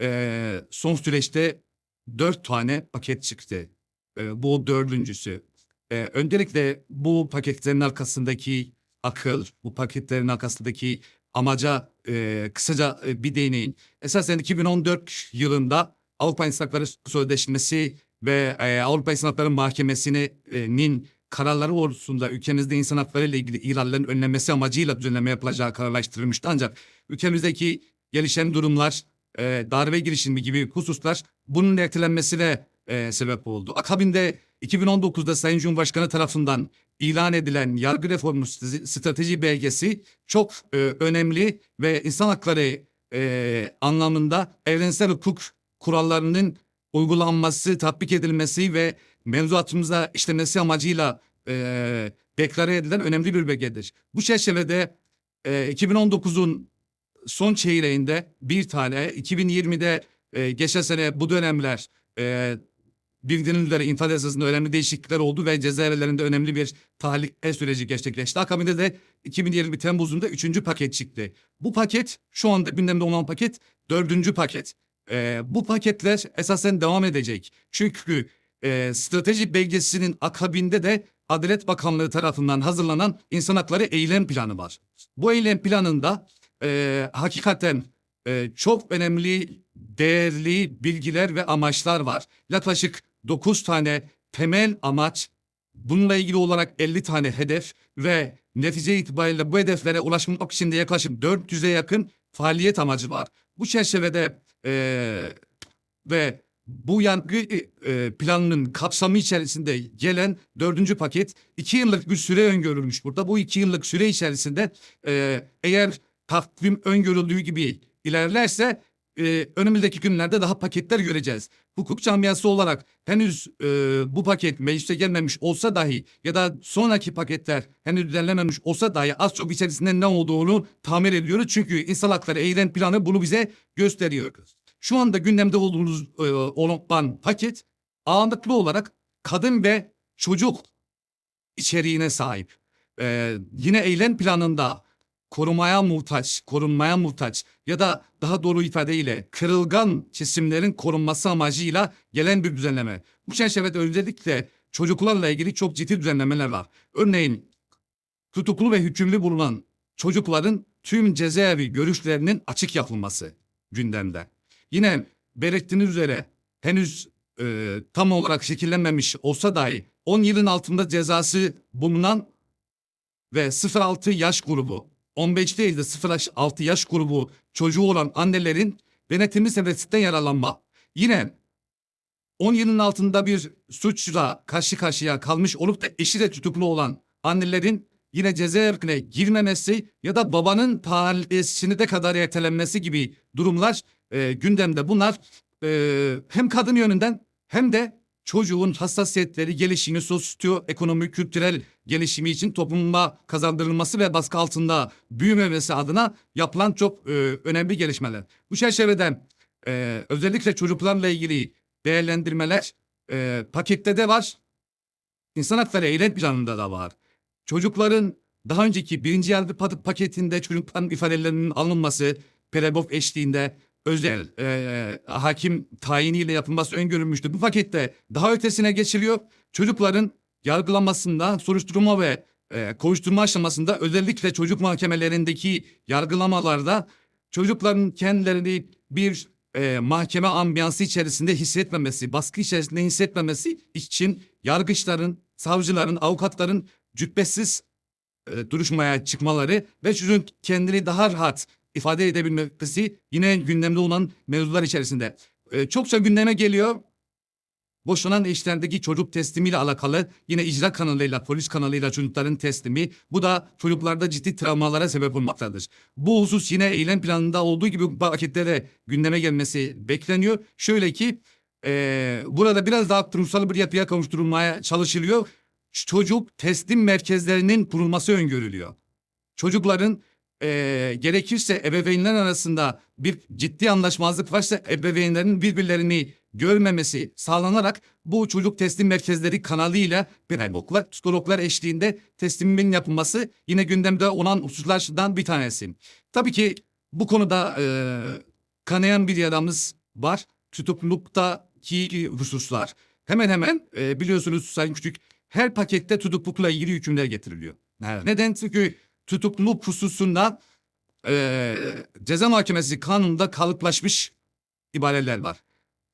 e, son süreçte dört tane paket çıktı. E, bu dördüncüsü. E, öncelikle bu paketlerin arkasındaki akıl, bu paketlerin arkasındaki amaca e, kısaca e, bir değineyim. Esasen 2014 yılında Avrupa İnsan Hakları Sözleşmesi ve e, Avrupa İnsan Hakları Mahkemesi'nin kararları doğrultusunda ülkemizde insan hakları ile ilgili ihlallerin önlenmesi amacıyla düzenleme yapılacağı kararlaştırılmıştı. Ancak ülkemizdeki gelişen durumlar, e, darbe girişimi gibi hususlar bunun ertelenmesine e, sebep oldu. Akabinde 2019'da Sayın Cumhurbaşkanı tarafından ilan edilen yargı reformu st- strateji belgesi çok e, önemli ve insan hakları anlamında evrensel hukuk kurallarının uygulanması, tatbik edilmesi ve mevzuatımıza işlemesi amacıyla e, deklare edilen önemli bir belgedir. Bu çerçevede e, 2019'un son çeyreğinde bir tane, 2020'de e, geçen sene bu dönemler e, bildiğiniz üzere infaz önemli değişiklikler oldu ve cezaevlerinde önemli bir tahliye süreci gerçekleşti. Akabinde de 2020 Temmuz'unda üçüncü paket çıktı. Bu paket şu anda gündemde olan paket dördüncü paket. Ee, bu paketler esasen devam edecek. Çünkü e, strateji belgesinin akabinde de Adalet Bakanlığı tarafından hazırlanan insan hakları eylem planı var. Bu eylem planında e, hakikaten e, çok önemli, değerli bilgiler ve amaçlar var. Yaklaşık 9 tane temel amaç, bununla ilgili olarak 50 tane hedef ve netice itibariyle bu hedeflere ulaşmak için de yaklaşık 400'e yakın faaliyet amacı var. Bu çerçevede e, ve bu yargı e, planının kapsamı içerisinde gelen dördüncü paket iki yıllık bir süre öngörülmüş burada. Bu iki yıllık süre içerisinde e, eğer takvim öngörüldüğü gibi ilerlerse e, önümüzdeki günlerde daha paketler göreceğiz. Hukuk camiası olarak henüz e, bu paket meclise gelmemiş olsa dahi ya da sonraki paketler henüz düzenlenmemiş olsa dahi az çok içerisinde ne olduğunu tahmin ediyoruz. Çünkü insan hakları eylem planı bunu bize gösteriyor. Şu anda gündemde olduğumuz e, olan paket ağırlıklı olarak kadın ve çocuk içeriğine sahip. E, yine eylem planında korumaya muhtaç, korunmaya muhtaç ya da daha doğru ifadeyle kırılgan kesimlerin korunması amacıyla gelen bir düzenleme. Bu çerçevede özellikle çocuklarla ilgili çok ciddi düzenlemeler var. Örneğin tutuklu ve hükümlü bulunan çocukların tüm cezaevi görüşlerinin açık yapılması gündemde. Yine belirttiğiniz üzere henüz e, tam olarak şekillenmemiş olsa dahi 10 yılın altında cezası bulunan ve 0-6 yaş grubu 15 değil de 0-6 yaş grubu çocuğu olan annelerin denetimli sebebiyle yaralanma. Yine 10 yılın altında bir suçla karşı karşıya kalmış olup da eşi de tutuklu olan annelerin yine cezaevine girmemesi ya da babanın tahliyesini de kadar ertelenmesi gibi durumlar e, gündemde. Bunlar e, hem kadın yönünden hem de çocuğun hassasiyetleri, gelişimi, sosyoekonomik, kültürel gelişimi için topluma kazandırılması ve baskı altında büyümemesi adına yapılan çok e, önemli gelişmeler. Bu çerçevede e, özellikle çocuklarla ilgili değerlendirmeler e, pakette de var. İnsan hakları eylem planında da var. Çocukların daha önceki birinci yargı pa- paketinde çocukların ifadelerinin alınması, pedagog eşliğinde özel e, hakim tayiniyle yapılması öngörülmüştü. Bu pakette daha ötesine geçiliyor. Çocukların yargılanmasında, soruşturma ve e, kovuşturma aşamasında özellikle çocuk mahkemelerindeki yargılamalarda çocukların kendilerini bir e, mahkeme ambiyansı içerisinde hissetmemesi, baskı içerisinde hissetmemesi için yargıçların, savcıların, avukatların cübbesiz e, duruşmaya çıkmaları ve çocuğun kendini daha rahat ifade edebilmesi yine gündemde olan mevzular içerisinde. E, çokça gündeme geliyor. Boşanan eşlerdeki çocuk teslimiyle alakalı yine icra kanalıyla, polis kanalıyla çocukların teslimi. Bu da çocuklarda ciddi travmalara sebep olmaktadır. Bu husus yine eylem planında olduğu gibi bu paketlere gündeme gelmesi bekleniyor. Şöyle ki e, burada biraz daha kurumsal bir yapıya kavuşturulmaya çalışılıyor. Çocuk teslim merkezlerinin kurulması öngörülüyor. Çocukların e, gerekirse ebeveynler arasında bir ciddi anlaşmazlık varsa ebeveynlerin birbirlerini görmemesi sağlanarak bu çocuk teslim merkezleri kanalıyla pedagoglar, psikologlar eşliğinde teslimin yapılması yine gündemde olan hususlardan bir tanesi. Tabii ki bu konuda e, kanayan bir yaramız var. Tutukluluktaki hususlar. Hemen hemen e, biliyorsunuz Sayın Küçük her pakette tutuklukla ilgili hükümler getiriliyor. Neden? Çünkü tutukluluk hususunda e, ceza mahkemesi kanununda kalıplaşmış ibareler var.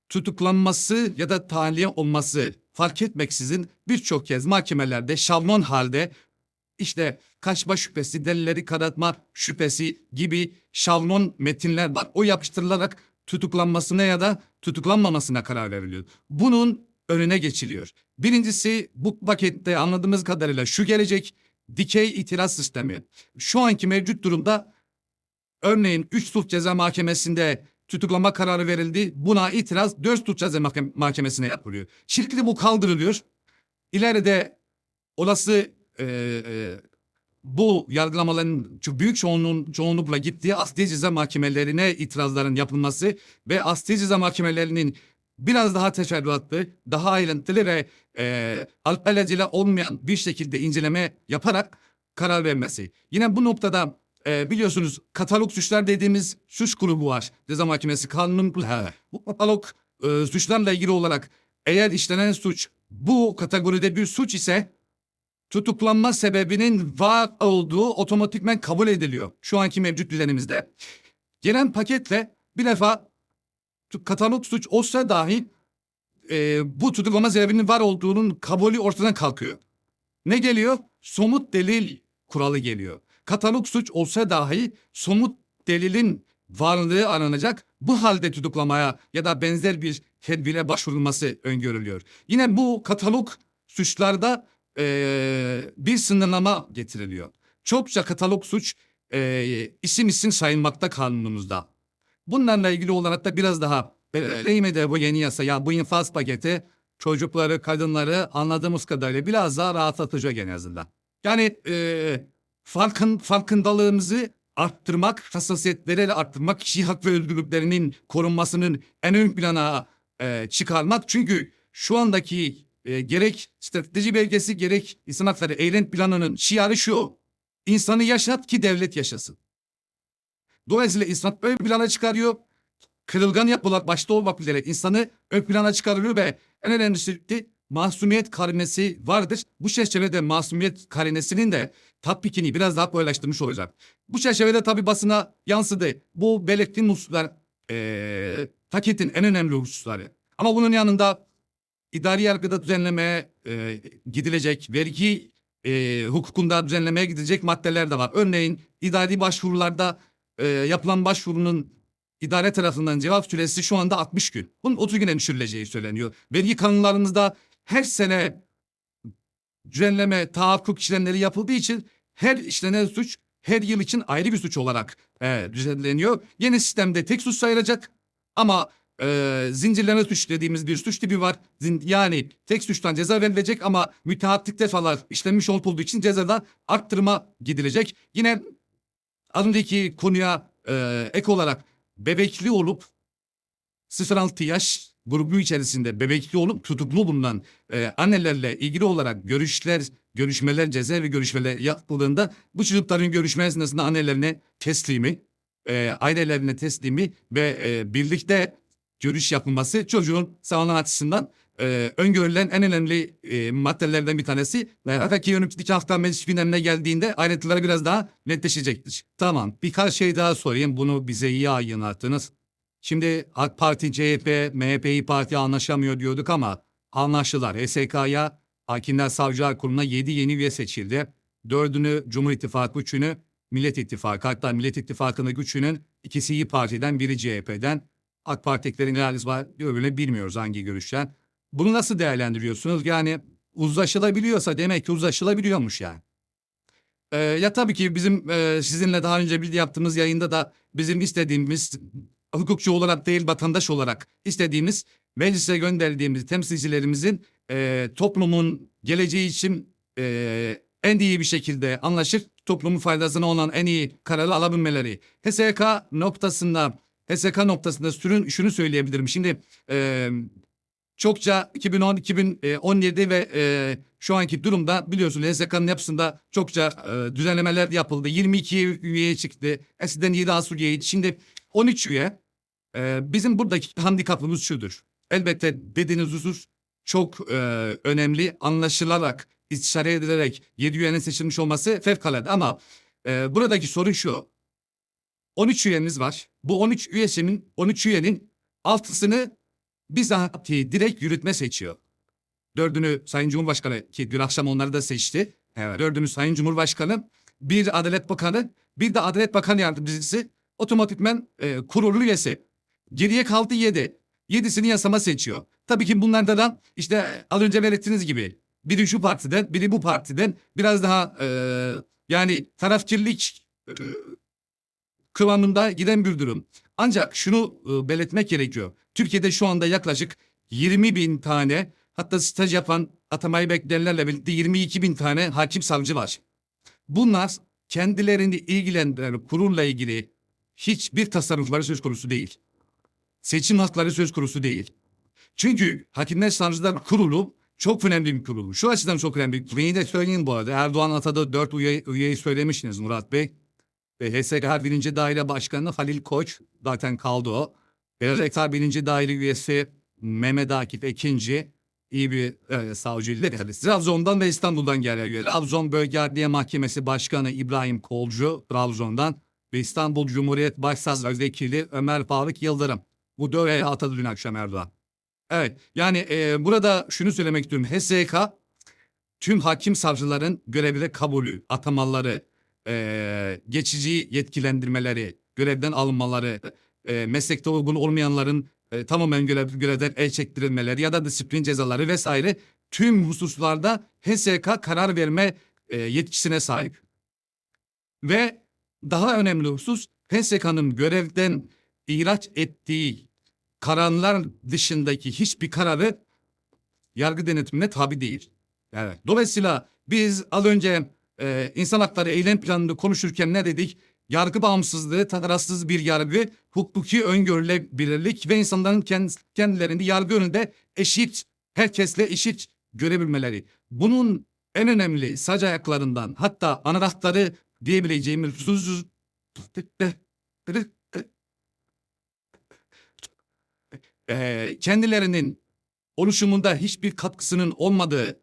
Tutuklanması ya da tahliye olması fark etmeksizin birçok kez mahkemelerde şablon halde işte kaçma şüphesi, delilleri karartma şüphesi gibi şablon metinler var. O yapıştırılarak tutuklanmasına ya da tutuklanmamasına karar veriliyor. Bunun önüne geçiliyor. Birincisi bu pakette anladığımız kadarıyla şu gelecek dikey itiraz sistemi. Şu anki mevcut durumda örneğin 3 suç ceza mahkemesinde tutuklama kararı verildi. Buna itiraz 4 suç ceza mahkem- mahkemesine yapılıyor. Şimdi bu kaldırılıyor. İleride olası e, e, bu yargılamaların büyük çoğunluğun, çoğunlukla gittiği asli ceza mahkemelerine itirazların yapılması ve asli ceza mahkemelerinin biraz daha teferruatlı, daha ayrıntılı ve e, alelacele olmayan bir şekilde inceleme yaparak karar vermesi. Yine bu noktada e, biliyorsunuz katalog suçlar dediğimiz suç grubu var. Ceza Mahkemesi kanunun bu katalog e, suçlarla ilgili olarak eğer işlenen suç bu kategoride bir suç ise tutuklanma sebebinin var olduğu otomatikmen kabul ediliyor. Şu anki mevcut düzenimizde. Gelen paketle bir defa katalog suç olsa dahi e, bu tutuklama sebebinin var olduğunun kabulü ortadan kalkıyor. Ne geliyor? Somut delil kuralı geliyor. Katalog suç olsa dahi somut delilin varlığı aranacak. Bu halde tutuklamaya ya da benzer bir tedbire başvurulması öngörülüyor. Yine bu katalog suçlarda eee, bir sınırlama getiriliyor. Çokça katalog suç eee, isim isim sayılmakta kanunumuzda. Bunlarla ilgili olarak da biraz daha belirleyeyim de bu yeni yasa ya bu infaz paketi çocukları, kadınları anladığımız kadarıyla biraz daha rahatlatacak en azından. Yani eee farkın farkındalığımızı arttırmak, hassasiyetleri arttırmak, kişi hak ve özgürlüklerinin korunmasının en ön plana eee, çıkarmak. Çünkü şu andaki e, gerek strateji belgesi gerek insan hakları eylem planının şiarı şu. İnsanı yaşat ki devlet yaşasın. Dolayısıyla insan ön plana çıkarıyor. Kırılgan yapılar başta olmak üzere insanı ön plana çıkarılıyor ve en önemlisi de masumiyet karinesi vardır. Bu çerçevede masumiyet karinesinin de tatbikini biraz daha kolaylaştırmış olacak. Bu çerçevede tabi basına yansıdı. Bu belirttiğim hususlar eee paketin en önemli hususları. Ama bunun yanında idari yargıda düzenlemeye e, gidilecek, vergi e, hukukunda düzenlemeye gidecek maddeler de var. Örneğin idari başvurularda e, yapılan başvurunun idare tarafından cevap süresi şu anda 60 gün. Bunun 30 güne düşürüleceği söyleniyor. Vergi kanunlarımızda her sene düzenleme, tahakkuk işlemleri yapıldığı için her işlenen suç her yıl için ayrı bir suç olarak e, düzenleniyor. Yeni sistemde tek suç sayılacak ama e, zincirleme suç dediğimiz bir suç tipi var. Zin- yani tek suçtan ceza verilecek ama müteahhitlik defalar işlenmiş olduğu için cezada arttırma gidilecek. Yine az önceki konuya e, ek olarak bebekli olup 0-6 yaş grubu içerisinde bebekli olup tutuklu bulunan e, annelerle ilgili olarak görüşler, görüşmeler, cezaevi görüşmeler yapıldığında bu çocukların görüşme esnasında annelerine teslimi, e, ailelerine teslimi ve e, birlikte görüş yapılması çocuğun sağlığı açısından e, öngörülen en önemli e, maddelerden bir tanesi. Ve belki önümüzdeki hafta meclis gündemine geldiğinde ayrıntıları biraz daha netleşecektir. Tamam birkaç şey daha sorayım bunu bize iyi aydınlattınız. Şimdi AK Parti, CHP, MHP, İYİ Parti anlaşamıyor diyorduk ama anlaştılar. HSK'ya Hakimler Savcılar Kurulu'na 7 yeni üye seçildi. Dördünü Cumhur İttifakı, üçünü Millet İttifakı. Hatta Millet İttifakı'nın üçünün ikisi İYİ Parti'den, biri CHP'den. AK Parti'liklerin realiz var, öbürünü bilmiyoruz hangi görüşten. Bunu nasıl değerlendiriyorsunuz? Yani uzlaşılabiliyorsa demek ki uzlaşılabiliyormuş yani. Ee, ya tabii ki bizim e, sizinle daha önce bir yaptığımız yayında da bizim istediğimiz hukukçu olarak değil vatandaş olarak istediğimiz meclise gönderdiğimiz temsilcilerimizin e, toplumun geleceği için e, en iyi bir şekilde anlaşıp toplumun faydasına olan en iyi kararı alabilmeleri. HSK noktasında HSK noktasında sürün şunu söyleyebilirim. Şimdi e, çokça 2010, 2017 ve e, şu anki durumda biliyorsunuz HSK'nın yapısında çokça e, düzenlemeler yapıldı. 22 üyeye çıktı. Eskiden 7 asıl üyeydi. Şimdi 13 üye. Ee, bizim buradaki handikapımız şudur. Elbette dediğiniz husus çok e, önemli. Anlaşılarak, istişare edilerek 7 üyenin seçilmiş olması fevkalade. Ama e, buradaki sorun şu. 13 üyemiz var. Bu 13 üyesinin 13 üyenin altısını bizatihi direkt yürütme seçiyor. Dördünü Sayın Cumhurbaşkanı ki dün akşam onları da seçti. Evet. Dördünü Sayın Cumhurbaşkanı, bir Adalet Bakanı, bir de Adalet Bakan Yardımcısı otomatikmen e, kurulu üyesi. Geriye kaldı yedi. Yedisini yasama seçiyor. Tabii ki bunlarda da işte az önce belirttiğiniz gibi biri şu partiden, biri bu partiden biraz daha e, yani tarafkirlik e, kıvamında giden bir durum. Ancak şunu e, belirtmek gerekiyor. Türkiye'de şu anda yaklaşık 20 bin tane hatta staj yapan atamayı bekleyenlerle birlikte 22 bin tane hakim savcı var. Bunlar kendilerini ilgilendiren kurulla ilgili hiçbir tasarrufları söz konusu değil. Seçim hakları söz konusu değil. Çünkü Hakimler Savcılar Kurulu çok önemli bir kurulu. Şu açıdan çok önemli. Beni de söyleyin bu arada. Erdoğan atadı dört üye, üyeyi söylemişsiniz Murat Bey. Ve HSK 1. Daire Başkanı Halil Koç zaten kaldı o. Ektar 1. Daire üyesi Mehmet Akif Ekinci iyi bir e, savcıydı. Trabzon'dan ve İstanbul'dan gelen üye. Trabzon Bölge Adliye Mahkemesi Başkanı İbrahim Kolcu Trabzon'dan ve İstanbul Cumhuriyet Başsavcısı Vekili Ömer Faruk Yıldırım. Bu döveye atadı dün akşam Erdoğan. Evet yani e, burada şunu söylemek istiyorum. HSK tüm hakim savcıların görevine kabulü, atamaları, e, geçici yetkilendirmeleri, görevden alınmaları, e, meslekte uygun olmayanların e, tamamen görev, görevden el çektirilmeleri ya da disiplin cezaları vesaire tüm hususlarda HSK karar verme e, yetkisine sahip. Ve daha önemli husus HSK'nın görevden ihraç ettiği kararlar dışındaki hiçbir kararı yargı denetimine tabi değil. Evet. Dolayısıyla biz az önce e, insan hakları eylem planını konuşurken ne dedik? Yargı bağımsızlığı, tarafsız bir yargı, hukuki öngörülebilirlik ve insanların kend- kendilerini yargı önünde eşit, herkesle eşit görebilmeleri. Bunun en önemli sac ayaklarından hatta anahtarı diyebileceğimiz Eee, kendilerinin oluşumunda hiçbir katkısının olmadığı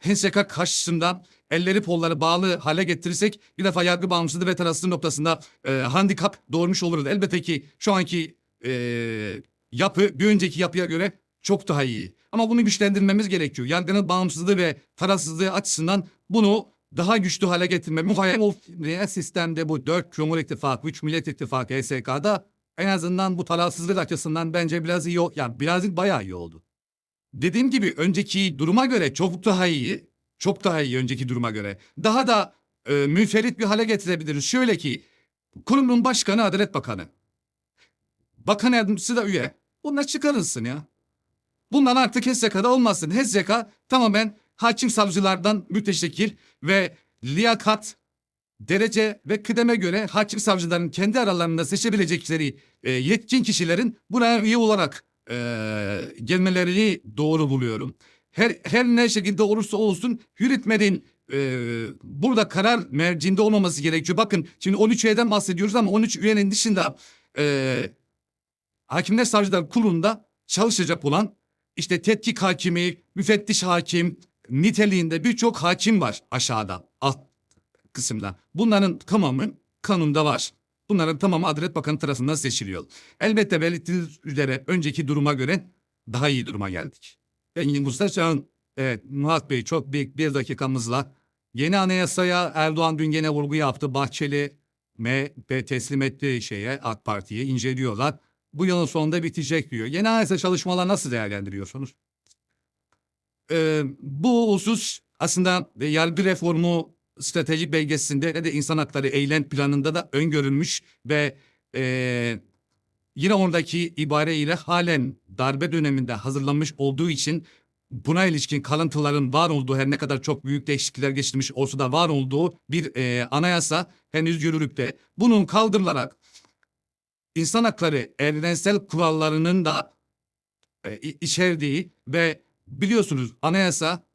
HSK karşısında elleri kolları bağlı hale getirirsek bir defa yargı bağımsızlığı ve tarafsızlığı noktasında e, handikap doğurmuş oluruz. Elbette ki şu anki e, yapı bir önceki yapıya göre çok daha iyi. Ama bunu güçlendirmemiz gerekiyor. Yargının bağımsızlığı ve tarafsızlığı açısından bunu daha güçlü hale getirme. Muhayyer sistemde bu dört Cumhur İttifakı, üç Millet İttifakı HSK'da en azından bu tarafsızlık açısından bence biraz iyi, yani birazcık bayağı iyi oldu. Dediğim gibi önceki duruma göre çok daha iyi. Çok daha iyi önceki duruma göre. Daha da e, müferit bir hale getirebiliriz. Şöyle ki kurumun başkanı Adalet Bakanı. Bakan yardımcısı da üye. Bunlar çıkarılsın ya. Bunlar artık HSK'da olmasın. HSK tamamen hakim savcılardan müteşekkil ve liyakat, derece ve kıdeme göre hakim savcıların kendi aralarında seçebilecekleri e, yetkin kişilerin buraya üye olarak e, gelmelerini doğru buluyorum. Her, her ne şekilde olursa olsun yürütmenin e, burada karar mercinde olmaması gerekiyor. Bakın şimdi 13 üyeden bahsediyoruz ama 13 üyenin dışında e, Hakimler Savcılar Kurulu'nda çalışacak olan işte tetkik hakimi, müfettiş hakim niteliğinde birçok hakim var aşağıda alt kısımda. Bunların tamamı kanunda var. Bunların tamamı Adalet Bakanı tarafından seçiliyor. Elbette belirttiğiniz üzere önceki duruma göre daha iyi duruma geldik. Mustafa Çağın, evet Murat Bey çok büyük bir dakikamızla yeni anayasaya Erdoğan dün gene vurgu yaptı. Bahçeli MHP teslim ettiği şeye AK Parti'ye inceliyorlar. Bu yılın sonunda bitecek diyor. Yeni anayasa çalışmalar nasıl değerlendiriyorsunuz? Ee, bu husus aslında yargı reformu strateji belgesinde de insan hakları eylem planında da öngörülmüş ve eee, yine oradaki ibare ile halen darbe döneminde hazırlanmış olduğu için buna ilişkin kalıntıların var olduğu her ne kadar çok büyük değişiklikler geçirmiş olsa da var olduğu bir eee, anayasa henüz yürürlükte. Bunun kaldırılarak insan hakları evrensel kurallarının da e, içerdiği ve biliyorsunuz anayasa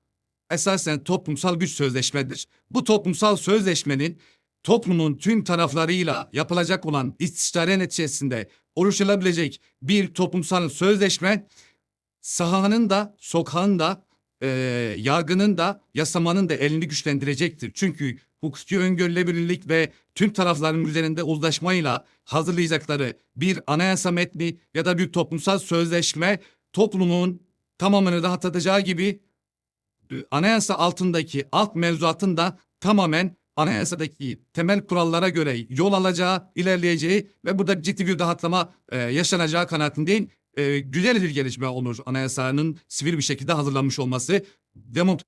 esasen toplumsal güç sözleşmedir. Bu toplumsal sözleşmenin toplumun tüm taraflarıyla yapılacak olan istişare neticesinde oluşturabilecek bir toplumsal sözleşme sahanın da sokağın da e, yargının da yasamanın da elini güçlendirecektir. Çünkü hukuki öngörülebilirlik ve tüm tarafların üzerinde uzlaşmayla hazırlayacakları bir anayasa metni ya da bir toplumsal sözleşme toplumun tamamını rahatlatacağı gibi e, anayasa altındaki alt mevzuatın da tamamen anayasadaki temel kurallara göre yol alacağı, ilerleyeceği ve burada ciddi bir rahatlama e, yaşanacağı kanaatindeyim. E, güzel bir gelişme olur anayasanın sivil bir şekilde hazırlanmış olması. Demok